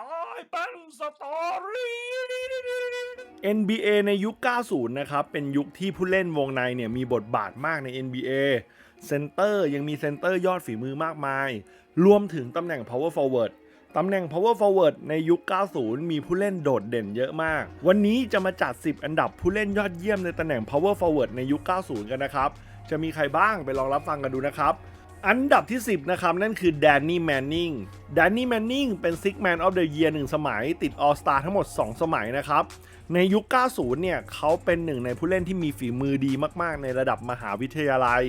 ตายเป็นสตอรี่ NBA ในยุค 90 นะครับ เป็นยุคที่ผู้เล่นวงในเนี่ยมีบทบาทมากใน NBA เซนเตอร์ยังมีเซนเตอร์ยอดฝีมือมากมาย รวมถึงตำแหน่ง power forward ตำแหน่ง power forward ในยุค 90 มีผู้เล่นโดดเด่นเยอะมาก วันนี้จะมาจัด 10 อันดับผู้เล่นยอดเยี่ยมในตำแหน่ง power forward ในยุค 90 กันนะครับ จะมีใครบ้างไปลองรับฟังกันดูนะครับ อันดับที่ 10 นะครับ นั่นคือแดนนี่แมนนิงแดนนี่แมนนิงเป็น Six Man of the Year 1สมัย ติด All Star ทั้งหมด 2 สมัยนะครับ ในยุค 90 เนี่ยเขาเป็นหนึ่งในผู้เล่นที่มีฝีมือดีมากๆ ในระดับมหาวิทยาลัย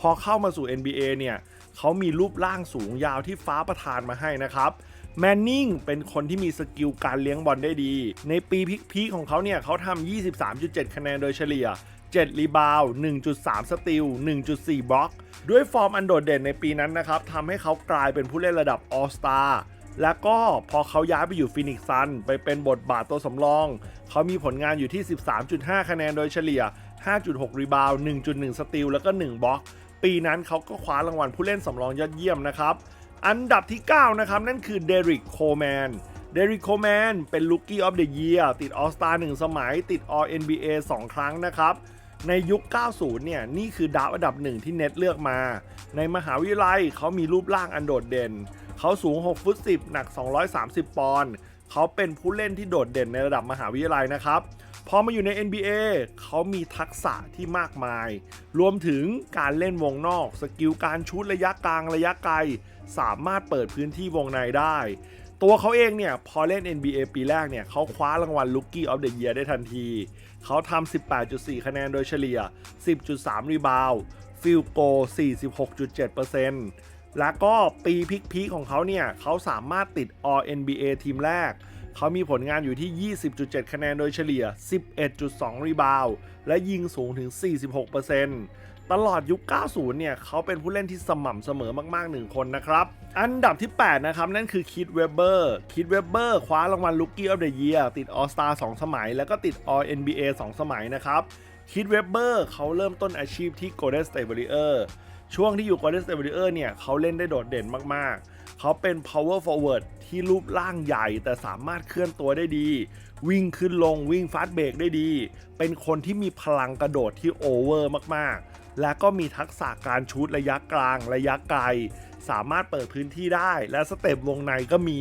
พอเข้ามาสู่ NBA เนี่ยเขามีรูปร่างสูงยาวที่ฟ้าประทานมาให้นะครับแมนนิงเป็นคนที่มีสกิลการเลี้ยงบอลได้ดี ในปีพีคของเขาเนี่ยเขาทำ23.7 คะแนนโดยเฉลี่ย 7 รีบาว 1.3 สติล1.4 บล็อก ด้วยฟอร์มอันโดดเด่นในปีนั้นนะครับทำให้เขากลายเป็นผู้เล่นระดับออสตาแล้วก็พอเขาย้ายไปอยู่ฟินิกซ์ซันไปเป็นบทบาทตัวสำรอง เขามีผลงานอยู่ที่ 13.5 คะแนนโดยเฉลี่ย 5.6 รีบาว 1.1 สติลแล้วก็ 1 บล็อก ปีนั้นเขาก็คว้ารางวัลผู้เล่นสำรองยอดเยี่ยมนะครับ อันดับที่ 9 นะครับ นั่นคือเดริกโคแมนเดริกโคแมนเป็น Rookie of the Year ติด All Star 1สมัย ติด All NBA 2 ครั้งนะครับ ในยุค 90 เนี่ย นี่คือดาวอันดับหนึ่งที่เน็ตเลือกมา ในมหาวิทยาลัยเขามีรูปร่างอันโดดเด่น เขาสูง 6 ฟุต 10 หนัก 230 ปอนด์เขาเป็นผู้เล่นที่โดดเด่นในระดับมหาวิทยาลัยนะครับ พอมาอยู่ใน NBA เขามีทักษะที่มากมาย รวมถึงการเล่นวงนอก สกิลการชูตระยะกลางระยะไกล สามารถเปิดพื้นที่วงในได้ตัวเขาเองเนี่ยพอเล่น NBA ปีแรกเนี่ยเขาคว้ารางวัล Rookie of the Year ได้ทันที เขาทำ 18.4 คะแนนโดยเฉลี่ย 10.3 รีบาวด์ฟิลโก 46.7%แล้วก็ปีพิกๆของเขาเนี่ยเขาสามารถติด All NBA ทีมแรก เขามีผลงานอยู่ที่ 20.7 คะแนนโดยเฉลี่ย 11.2 รีบาวและยิงสูงถึง 46% ตลอดยุค 90 เนี่ยเขาเป็นผู้เล่นที่สม่ำเสมอมากๆ1คนนะครับ อันดับที่ 8 นะครับ นั่นคือคิดเวเบอร์คิดเวเบอร์คว้ารางวัล Rookie of the Year ติด All Star 2สมัย แล้วก็ติด All NBA 2 สมัยนะครับคิดเวเบอร์เขาเริ่มต้นอาชีพที่ Golden State Warriors ช่วงที่อยู่ Golden State Warriors เนี่ยเขาเล่นได้โดดเด่นมากๆ เขาเป็น power forward ที่รูปร่างใหญ่แต่สามารถเคลื่อนตัวได้ดี วิ่งขึ้นลงวิ่งฟาสเบรกได้ดี เป็นคนที่มีพลังกระโดดที่โอเวอร์มากๆ และก็มีทักษะการชูตระยะกลาง ระยะไกล สามารถเปิดพื้นที่ได้ และสเต็ปวงในก็มี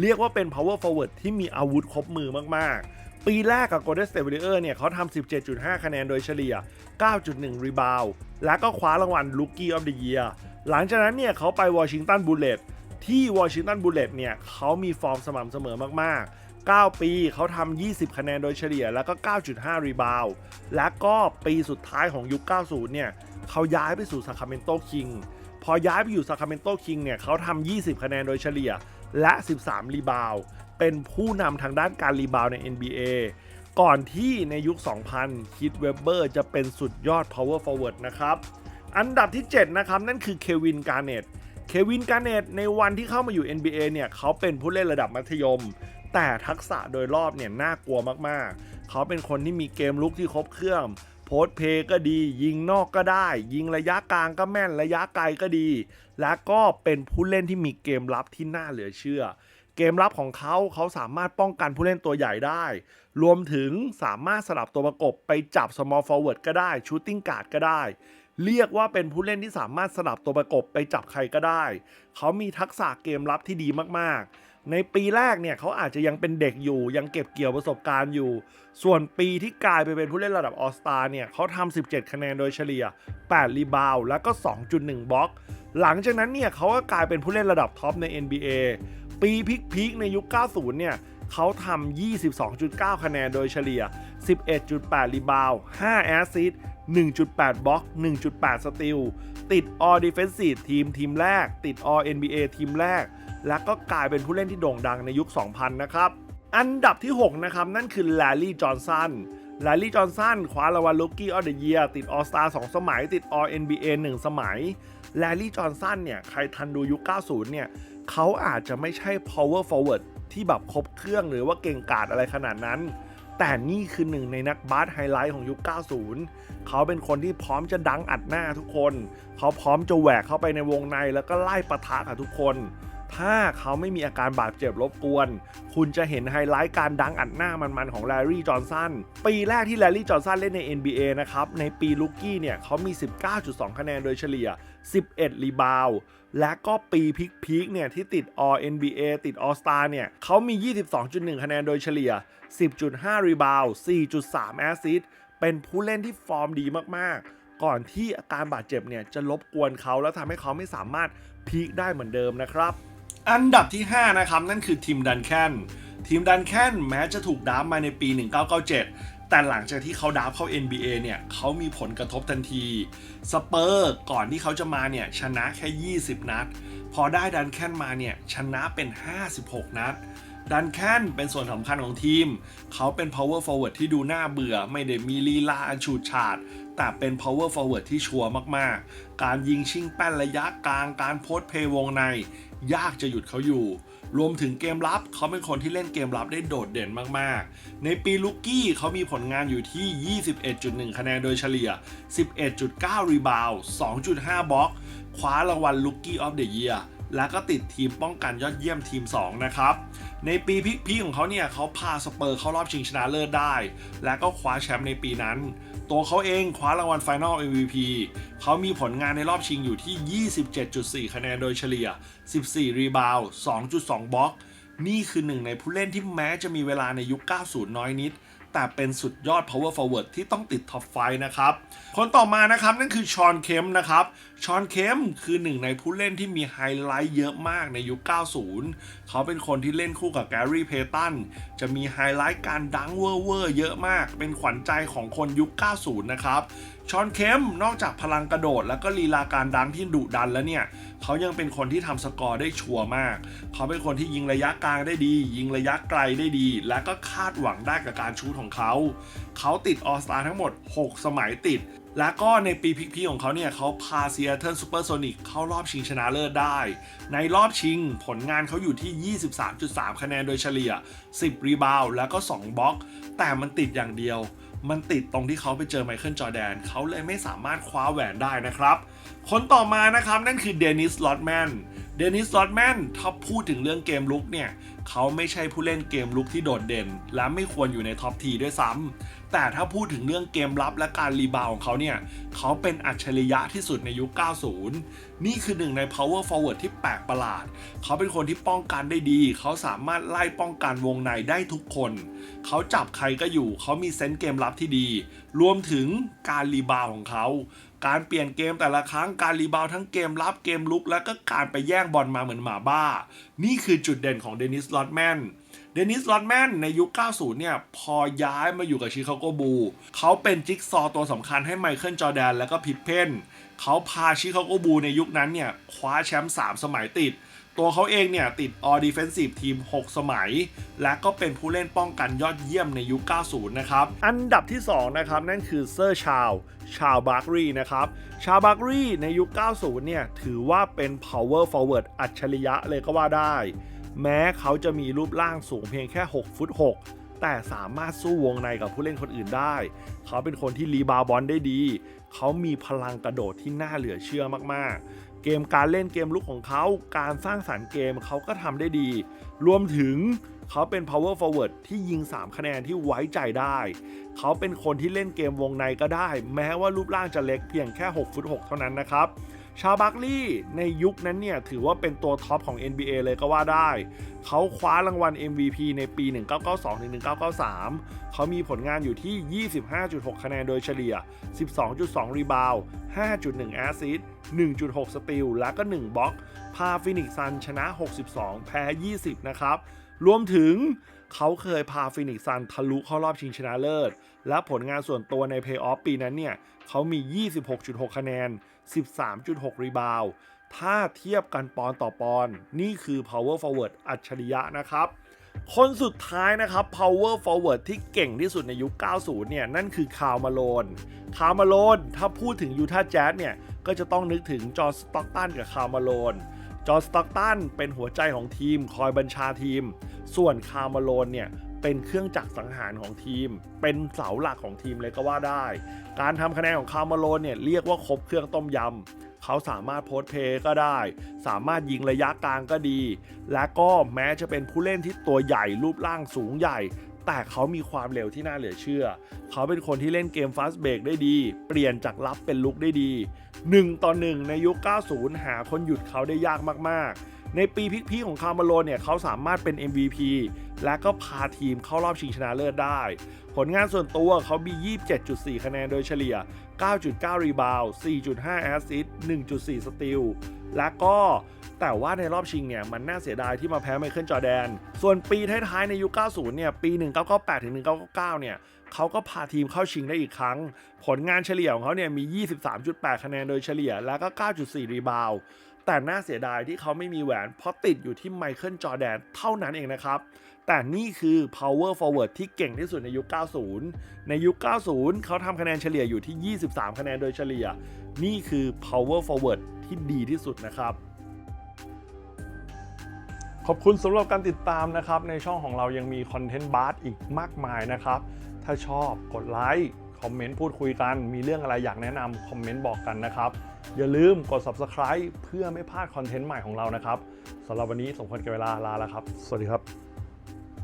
เรียกว่าเป็น power forward ที่มีอาวุธครบมือมาก ๆ ปีแรกกับ Golden State Warriors เนี่ยเขาทำ 17.5 คะแนนโดยเฉลี่ย 9.1 รีบาวด์และก็คว้ารางวัล Rookie of the Year หลังจากนั้นเนี่ยเขาไปวอชิงตันบูลเลตที่วอชิงตันบูลเลตเนี่ยเขามีฟอร์มสม่ำเสมอมากๆ 9 ปีเขาทำ 20 คะแนนโดยเฉลี่ยแล้วก็ 9.5 รีบาวและก็ปีสุดท้ายของยุค 90 เนี่ยเขาย้ายไปสู่ซาคาเมนโตคิงพอย้ายไปอยู่ซาคาเมนโตคิงเนี่ยเขาทำ 20 คะแนนโดยเฉลี่ยและ 13 รีบาวเป็นผู้นำทางด้านการรีบาวใน NBA ก่อนที่ในยุค 2000 คิดเวเบอร์จะเป็นสุดยอด power forward นะครับ อันดับที่ 7 นะครับ นั่นคือเควินการ์เนตเควินการ์เนตในวันที่เข้ามาอยู่ NBA เนี่ย เขาเป็นผู้เล่นระดับมัธยม แต่ทักษะโดยรอบเนี่ยน่ากลัวมากๆ เขาเป็นคนที่มีเกมลุกที่ครบเครื่อง โพสเพย์ก็ดี ยิงนอกก็ได้ ยิงระยะกลางก็แม่นระยะไกลก็ดี และก็เป็นผู้เล่นที่มีเกมรับที่น่าเหลือเชื่อ เกมรับของเขาเขาสามารถป้องกันผู้เล่นตัวใหญ่ได้ รวมถึงสามารถสลับตัวประกบไปจับ small forward ก็ได้ shooting guard ก็ได้เรียกว่าเป็นผู้เล่นที่สามารถสลับตัวประกบไปจับใครก็ได้ เขามีทักษะเกมรับที่ดีมากๆ ในปีแรกเนี่ยเขาอาจจะยังเป็นเด็กอยู่ ยังเก็บเกี่ยวประสบการณ์อยู่ ส่วนปีที่กลายไปเป็นผู้เล่นระดับออสตาเนี่ยเขาทำ 17 คะแนนโดยเฉลี่ย 8 รีบาวแล้วก็ 2.1 บล็อก หลังจากนั้นเนี่ยเขาก็กลายเป็นผู้เล่นระดับท็อปใน NBA ปีพีคๆในยุค 90 เนี่ยเขาทำ 22.9 คะแนนโดยเฉลี่ย 11.8 รีบาว5แอสซิสต์1.8 บล็อก 1.8 สติล ติด All Defensive ทีมทีมแรก ติด All NBA ทีมแรก และก็กลายเป็นผู้เล่นที่โด่งดังในยุค 2000 นะครับ อันดับที่ 6 นะครับ นั่นคือแลลี่จอห์นสันแลลี่จอห์นสันคว้ารางวัล Rookie of the Year ติด All Star 2สมัย ติด All NBA 1 สมัยแลลี่จอห์นสันเนี่ย ใครทันดูยุค 90 เนี่ย เขาอาจจะไม่ใช่ power forward ที่แบบครบเครื่องหรือว่าเก่งกาจอะไรขนาดนั้น แต่นี่คือหนึ่งในนักบาสไฮไลท์ของยุค 90 เขาเป็นคนที่พร้อมจะดังอัดหน้าทุกคน เขาพร้อมจะแหวกเข้าไปในวงในแล้วก็ไล่ปะทะกับทุกคน ถ้าเขาไม่มีอาการบาดเจ็บรบกวน คุณจะเห็นไฮไลท์การดังอัดหน้ามันๆของแลรี่จอห์นสันปีแรกที่แลรี่จอห์นสันเล่นใน NBA นะครับ ในปีลูกี้เนี่ยเขามี 19.2 คะแนนโดยเฉลี่ย 11 รีบาวและก็ปีพีคๆเนี่ยที่ติด All NBA ติด All Star เนี่ยเขามี 22.1 คะแนนโดยเฉลี่ย 10.5 รีบาวด์4.3 แอสซิสต์เป็นผู้เล่นที่ฟอร์มดีมากๆ ก่อนที่อาการบาดเจ็บเนี่ยจะรบกวนเขาแล้วทำให้เขาไม่สามารถพีคได้เหมือนเดิมนะครับ อันดับที่ 5 นะครับ นั่นคือทีมดันแคนทีมดันแคนแม้จะถูกดราฟมาในปี 1997 แต่หลังจากที่เขาดราฟเข้า NBA เนี่ยเขามีผลกระทบทันทีสเปอร์ก่อนที่เขาจะมาเนี่ยชนะแค่ 20 นัด พอได้ดันแคนมาเนี่ยชนะเป็น 56 นัดดันแคนเป็นส่วนสำคัญของทีม เขาเป็น power forward ที่ดูน่าเบื่อ ไม่ได้มีลีลาอันฉูดฉาด แต่เป็น power forward ที่ชัวร์มาก ๆ การยิงชิงแป้นระยะกลาง การโพสเพย์วงใน ยากจะหยุดเขาอยู่ รวมถึงเกมรับเขาเป็นคนที่เล่นเกมรับได้โดดเด่นมากๆ ในปีลุกกี้เขามีผลงานอยู่ที่ 21.1 คะแนนโดยเฉลี่ย 11.9 รีบาวด์2.5 บล็อก คว้ารางวัลลุกกี้ออฟเดอะเยียร์ แล้วก็ติดทีมป้องกันยอดเยี่ยมทีม 2 นะครับ ในปีพีคๆของเขาเนี่ยเขาพาสเปอร์เข้ารอบชิงชนะเลิศได้ และก็คว้าแชมป์ในปีนั้น ตัวเขาเองคว้ารางวัล Final MVP เขามีผลงานในรอบชิงอยู่ที่ 27.4 คะแนนโดยเฉลี่ย 14 รีบาวด์2.2 บล็อก นี่คือหนึ่งในผู้เล่นที่แม้จะมีเวลาในยุค 90 น้อยนิด แต่เป็นสุดยอด power forward ที่ต้องติดท็อปไฟนะครับ คนต่อมานะครับนั่นคือชอนเคมนะครับชอนเคมคือหนึ่งในผู้เล่นที่มีไฮไลท์เยอะมากในยุค 90 เขาเป็นคนที่เล่นคู่กับแกรี่เพตันจะมีไฮไลท์การดังเวอร์เวอร์เยอะมาก เป็นขวัญใจของคนยุค 90 นะครับ ชอนเคมนอกจากพลังกระโดด แล้วก็ลีลาการดังที่ดุดันแล้วเนี่ย เขายังเป็นคนที่ทำสกอร์ได้ชัวร์มาก เขาเป็นคนที่ยิงระยะกลางได้ดี ยิงระยะไกลได้ดี และก็คาดหวังได้กับการชูตของเขา เขาติดออสตาทั้งหมด 6 สมัยติด และก็ในปีพีคๆของเขาเนี่ยเขาพาเซีแอตเทิลซูเปอร์โซนิกเข้ารอบชิงชนะเลิศได้ ในรอบชิงผลงานเขาอยู่ที่ 23.3 คะแนนโดยเฉลี่ย 10 รีบาวแล้วก็ 2บล็อก แต่มันติดอย่างเดียว มันติดตรงที่เขาไปเจอไมเคิลจอร์แดนเขาเลยไม่สามารถคว้าแหวนได้นะครับ คนต่อมานะครับนั่นคือเดนิสลอตแมน เดนิสลอตแมนถ้าพูดถึงเรื่องเกมลุกเนี่ยเขาไม่ใช่ผู้เล่นเกมลุกที่โดดเด่น และไม่ควรอยู่ในท็อปทีด้วยซ้ำแต่ถ้าพูดถึงเรื่องเกมรับและการรีบาวของเขาเนี่ยเขาเป็นอัจฉริยะที่สุดในยุค 90 นี่คือหนึ่งใน power forward ที่แปลกประหลาด เขาเป็นคนที่ป้องกันได้ดี เขาสามารถไล่ป้องกันวงในได้ทุกคน เขาจับใครก็อยู่ เขามีเซนส์เกมรับที่ดี รวมถึงการรีบาวของเขา การเปลี่ยนเกมแต่ละครั้งการรีบาวทั้งเกมรับเกมลุก แล้วก็การไปแย่งบอลมาเหมือนหมาบ้า นี่คือจุดเด่นของเดนิสลอตแมนเดนิสลอตแมนในยุค 90 เนี่ย พอย้ายมาอยู่กับชิคาโกบู เขาเป็นจิ๊กซอตัวสำคัญให้ไมเคิลจอแดนและก็พิพเพนเขาพาชิคาโกบูในยุคนั้นเนี่ย คว้าแชมป์ 3 สมัยติด ตัวเขาเองเนี่ยติด All Defensive Team 6 สมัย และก็เป็นผู้เล่นป้องกันยอดเยี่ยมในยุค 90 นะครับ อันดับที่ 2 นะครับ นั่นคือเซอร์ชาวชาวบาร์กรีนะครับ ชาวบาร์กรีในยุค 90 เนี่ย ถือว่าเป็น power forward อัจฉริยะเลยก็ว่าได้ แม้เขาจะมีรูปร่างสูงเพียงแค่ 6 ฟุต 6แต่สามารถสู้วงในกับผู้เล่นคนอื่นได้ เขาเป็นคนที่รีบาวบอลได้ดี เขามีพลังกระโดดที่น่าเหลือเชื่อมากๆ เกมการเล่นเกมลุกของเขา การสร้างสารรค์เกมเขาก็ทำได้ดี รวมถึงเขาเป็น power forward ที่ยิง 3 คะแนนที่ไว้ใจได้ เขาเป็นคนที่เล่นเกมวงในก็ได้ แม้ว่ารูปร่างจะเล็กเพียงแค่ 6 ฟุต 6 เท่านั้นนะครับ ชาบัคลี่ในยุคนั้นเนี่ย ถือว่าเป็นตัวท็อปของ NBA เลยก็ว่าได้ เขาคว้ารางวัล MVP ในปี 1992-1993 เขามีผลงานอยู่ที่ 25.6 คะแนนโดยเฉลี่ย 12.2 รีบาวด์5.1 แอสซิส1.6 สตีล และก็ 1บล็อก พาฟินิกซันชนะ 62 แพ้ 20 นะครับ รวมถึงเขาเคยพาฟินิกซันทะลุเข้ารอบชิงชนะเลิศ และผลงานส่วนตัวในเพย์ออฟปีนั้นเนี่ย เขามี 26.6 คะแนน 13.6 รีบาวด์ถ้าเทียบกันปอนต่อปอนนี่คือ power forward อัจฉริยะนะครับ คนสุดท้ายนะครับ power forward ที่เก่งที่สุดในยุค 90 เนี่ย นั่นคือคาวมาโลน คาวมาโลน ถ้าพูดถึงยูทาห์แจ๊สเนี่ย ก็จะต้องนึกถึงจอร์สต็อกตันกับคาวมาโลน จอร์สต็อกตันเป็นหัวใจของทีมคอยบัญชาทีม ส่วนคาวมาโลนเนี่ย เป็นเครื่องจักรสังหารของทีม เป็นเสาหลักของทีมเลยก็ว่าได้ การทำคะแนนของคาวมาโลนเนี่ยเรียกว่าครบเครื่องต้มยำ เขาสามารถโพสเพย์ก็ได้ สามารถยิงระยะกลางก็ดี และก็แม้จะเป็นผู้เล่นที่ตัวใหญ่รูปร่างสูงใหญ่ แต่เขามีความเร็วที่น่าเหลือเชื่อ เขาเป็นคนที่เล่นเกมฟาสเบรกได้ดี เปลี่ยนจากรับเป็นลุกได้ดี 1 ต่อ 1 ในยุค 90 หาคนหยุดเขาได้ยากมากๆ ในปีพิกๆของคาร์มาโลเนี่ยเขาสามารถเป็น MVP และก็พาทีมเข้ารอบชิงชนะเลิศได้ ผลงานส่วนตัวเขามี 27.4 คะแนนโดยเฉลี่ย 9.9 รีบาว 4.5 แอสซิสต์1.4 สติล และก็แต่ว่าในรอบชิงเนี่ยมันน่าเสียดายที่มาแพ้ไมเคิลจอแดน ส่วนปีท้ายๆในยุค 90 เนี่ย ปี 1998 ถึง 1999 เนี่ยเขาก็พาทีมเข้าชิงได้อีกครั้ง ผลงานเฉลี่ยของเขาเนี่ยมี 23.8 คะแนนโดยเฉลี่ย แล้วก็ 9.4 รีบาว แต่น่าเสียดายที่เขาไม่มีแหวนเพราะติดอยู่ที่ไมเคิลจอแดนเท่านั้นเองนะครับ แต่นี่คือ power forward ที่เก่งที่สุดในยุค 90 ในยุค 90 เขาทำคะแนนเฉลี่ยอยู่ที่ 23 คะแนนโดยเฉลี่ย นี่คือ power forward ที่ดีที่สุดนะครับขอบคุณสำหรับการติดตามนะครับ ในช่องของเรายังมีคอนเทนต์บาร์อีกมากมายนะครับ ถ้าชอบกดไลค์ คอมเมนต์พูดคุยกัน มีเรื่องอะไรอยากแนะนำคอมเมนต์บอกกันนะครับ อย่าลืมกด subscribe เพื่อไม่พลาดคอนเทนต์ใหม่ของเรานะครับสำหรับวันนี้สมควรแก่เวลาลาแล้วครับ สวัสดีครับ